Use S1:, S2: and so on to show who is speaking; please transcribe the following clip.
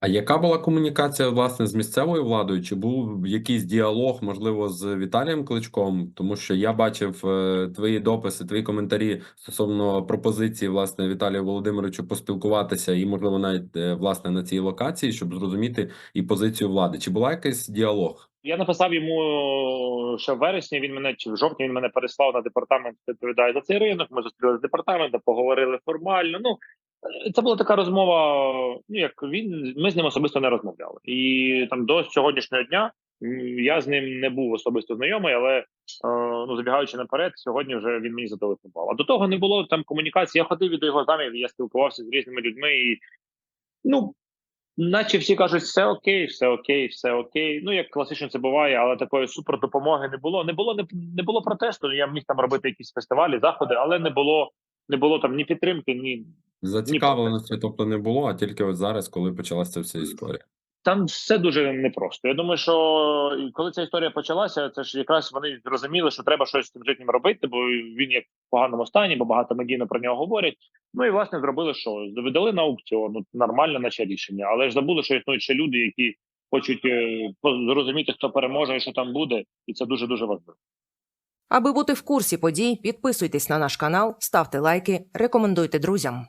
S1: А яка була комунікація, власне, з місцевою владою? Чи був якийсь діалог, можливо, з Віталієм Кличком? Тому що я бачив е, твої дописи, твої коментарі стосовно пропозиції, власне, Віталію Володимировичу поспілкуватися і, можливо, навіть е, власне на цій локації, щоб зрозуміти і позицію влади. Чи була якийсь діалог?
S2: Я написав йому ще в вересні. Він мене чи в жовтні він мене переслав на департамент, відповідає за цей ринок. Ми зустрілися з департаментом, поговорили формально. Ну е, це була така розмова. Ну як він ми з ним особисто не розмовляли, і там до сьогоднішнього дня я з ним не був особисто знайомий, але е, ну забігаючи наперед, сьогодні вже він мені зателефонував. А до того не було там комунікації. Я ходив від його замів, я спілкувався з різними людьми і ну. Наче всі кажуть, все окей, все окей, все окей. Ну як класично це буває, але такої супердопомоги не було. Не було не, не було протесту. Я міг там робити якісь фестивалі, заходи, але не було не було там ні підтримки, ні
S1: Зацікавленості, тобто не було, а тільки от зараз, коли почалася вся історія.
S2: там все дуже непросто. Я думаю, що коли ця історія почалася, це ж якраз вони зрозуміли, що треба щось з цим життям робити, бо він як в поганому стані, бо багато медійно про нього говорять. Ну і власне зробили що видали на аукціон. Ну, нормальне наче рішення, але ж забули, що існують ще люди, які хочуть е, зрозуміти, хто переможе і що там буде, і це дуже дуже важливо.
S3: Аби бути в курсі подій, підписуйтесь на наш канал, ставте лайки, рекомендуйте друзям.